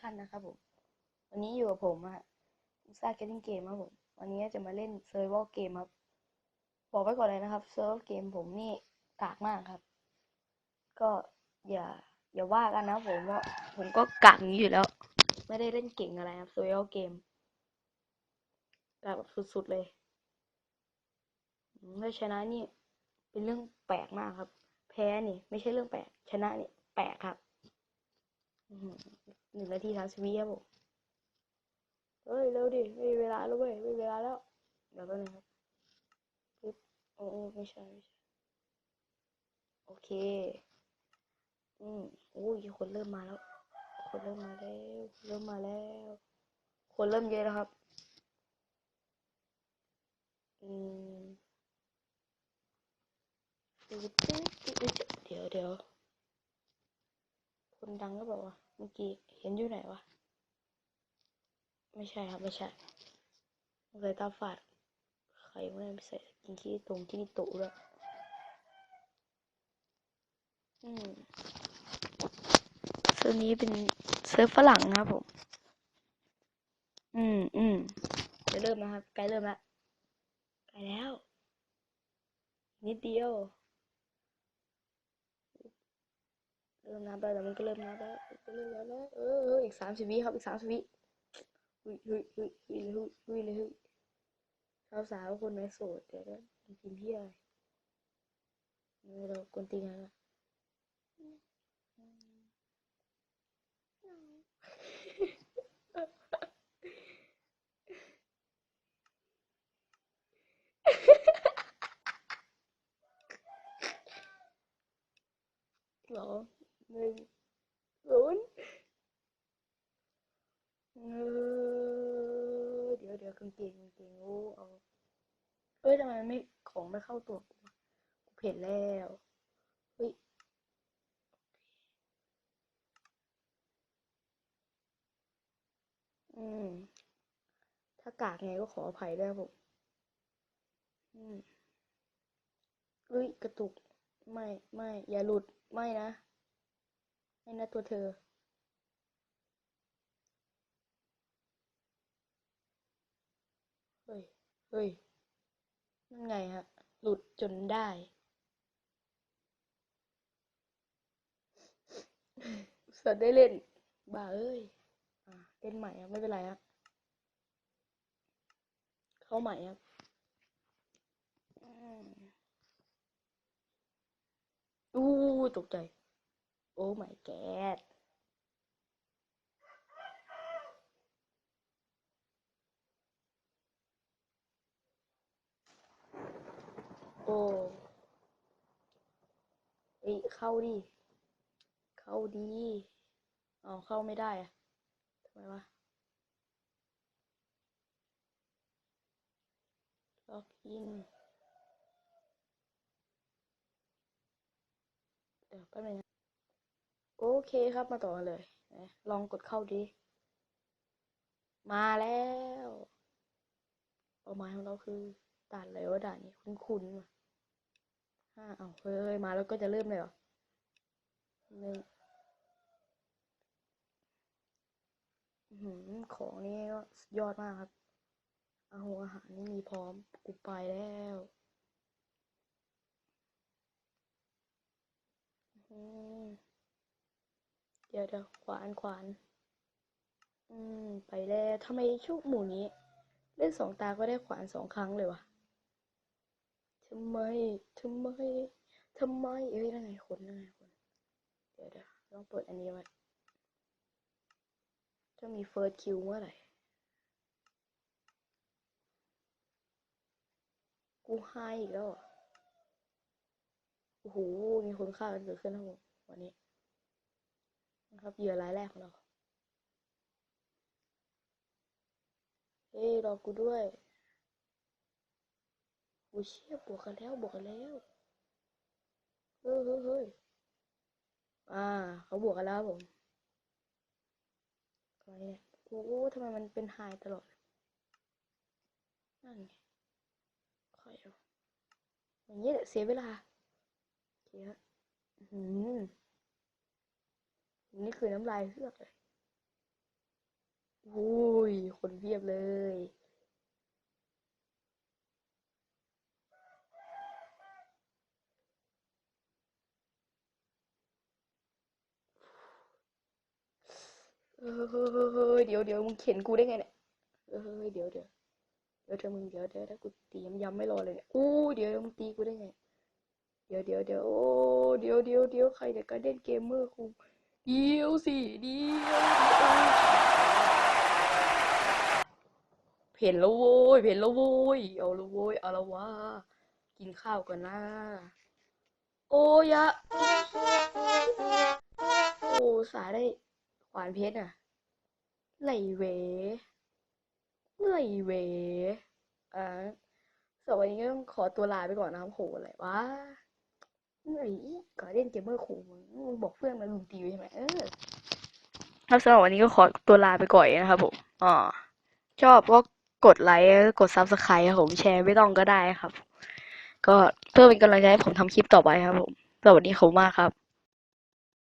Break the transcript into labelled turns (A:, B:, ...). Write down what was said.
A: ท่านนะครับผม วันนี้อยู่กับผมอะอุซ่าเกมมิ่งเกมครับผม วันนี้จะมาเล่นเซอร์ i ว a l เกมครับ บอกไว้ก่อนเลยนะครับเซอร์ i ว a l เกมผมนี่กากมากครับ ก็อย่า อย่าว่ากันนะผมว่าผมก็กากอย่างนี้อยู่แล้ว ไม่ได้เล่นเก่งอะไรครับเซอร์ i ว a l เกมกากแบบสุดๆเลยถ้าชนะนี่เป็นเรื่องแปลกมากครับ แพ้นี่ ไม่ใช่เรื่องแปลกชนะนี่แปลกครับ หนึ่งนาทีสามสิบวิครับผมเฮ้ย เร็วดิ ไม่มีเวลาแล้วเว้ย ไม่มีเวลาแล้ว เดี๋ยวแป๊บนึงครับปึ๊บโอ้โอ้ไม่ใช่ไม่ใช่ โอเค อืมโอ้ยคนเริ่มมาแล้ว คนเริ่มมาแล้ว เริ่มมาแล้ว คนเริ่มเยอะแล้วครับ อืมเดี๋ยวเดี๋ยว คนดังก็บอกว่าเมื่อกี้เห็นอยู่ไหนวะ ไม่ใช่ครับ ไม่ใช่เลยตาฝาดใครไม่ได้ใส่กินขี้ตรงขี้ตุด้วยอืมเซิร์ฟนี้เป็นเซิร์ฟฝรั่งนะครับผม อืมอืมจะเริ่มนะครับใกล้เริ่มล้วใกล้แล้ว นิดเดียว เริ่มนับแล้วแต่มันก็เริ่มนับแล้วก็เริ่มนับแล้วเออเอออีกสามสิบวิครับอีกสามสิบวิหุยหุยหุยหุยเลยหุยเลยหุยสาวสาวคนไหนโสดเดี๋ยวนะมันกินเที่ยอะไรเรากวนตีนกันละสอ หนึ่งศูนย์เดี๋ยวเดี๋ยวกางเกงกางเกงโอ้เอาเอ้ยทำไมไม่ของไม่เข้าตัวกูกูเห็นแล้วเฮ้ยอืม ถ้ากากไงก็ขออภัยด้วยผมอืมเอ้ย กระตุก ไม่ ไม่ อย่าหลุด ไม่นะ ไม่นะตัวเธอเฮ้ย เฮ้ย นั่นไงฮะ หลุดจนได้ สัตว์ได้เล่นบ้าเอ้ย อะเล่นใหม่ครับไม่เป็นไรครับเข้าใหม่ครับอืมอู้ตกใจ โอ้ my god โอ้เอ้ยเข้าดิ เข้าดีอ๋อเข้าไม่ได้อะทำไมวะล็อกอินเดี๋ยวแป๊บนึง โอเคครับมาต่อกันเลยนะลองกดเข้าดิมาแล้วเป้าหมายของเราคือด่านอะไรวะด่านนี้คุ้นๆว่ะห้าเอาเฮ้ยมาแล้วก็จะเริ่มเลยเหรอหนึ่งของนี่ก็ยอดมากครับ อาหอาหารนี่มีพร้อมกูไปแล้วอืม ดี๋ยวเดี๋ยวขวานขวาน อืม ไปแล้วทำไมช่วงหมู่นี้ เล่นสองตาก็ได้ขวานสองครั้งเลยวะทำไมทำไมทำไมเอ้ยนั่นไงคนนั่นไงคนเดี๋ยวเดี๋ยวต้องเปิดอันนี้ไว้จะมีเฟิร์สคิวเมื่อไหร่กูให้อีกแล้วโอ้โหมีคนฆ่ากันเกิดขึ้นนะผมวันนี้ นะครับเหยื่อรายแรกของเราเฮ้ยรอกูด้วยโอ้เชี่ยบวกกันแล้วบวกกันแล้วเฮ้ยเฮ้ยเฮ้ยอ่า เขาบวกกันแล้วผมอะไรเนี่ยโอ้โหทำไมมันเป็นไฮตลอดนั่นไงคอยเอาอย่างนี้แหละเสียเวลาเคฮะอื้อหือ นี่คือน้ำลายเฮือกเลยโอ้ย คนเพียบเลย เออเดี๋ยวเดี๋ยวมึงเข็นกูได้ไงเนี่ย เออเดี๋ยวเดี๋ยวเดี๋ยวเธอมึงเดี๋ยวเดี๋ยวถ้ากูตีย้ำๆไม่รอเลยเนี่ยอู้เดี๋ยวมึงตีกูได้ไง เดี๋ยวเดี๋ยวเดี๋ยวโอ้เดี๋ยวเดี๋ยวเดี๋ยวใครเนี่ยการเล่นเกมเมอร์กู เดียวสิเดียวเห็นแล้วโว้ยเห็นแล้วโว้ยเอาและโว้ยเอาละวะกินข้าวก่อนนะโอ้ยะโอ้สายได้ขวานเพชรอะไหลเวไหลเวอ่าสวันนี้ก็ต้องขอตัวลาไปก่อนนะครับโหอะไรวะ เหนื่อยก่อนเล่นเกมเมอร์ขู่มึงมึงบอกเพื่อนมาลุมตีใช่ไหมเออครับสำหรับวันนี้ก็ขอตัวลาไปก่อนนะครับผมอ่าชอบก็กดไลค์กดซับสไครต์ครับผมแชร์ไม่ต้องก็ได้ครับ ก็เพื่อเป็นกำลังใจให้ผมทำคลิปต่อไปครับผม สวัสดีครับมากครับ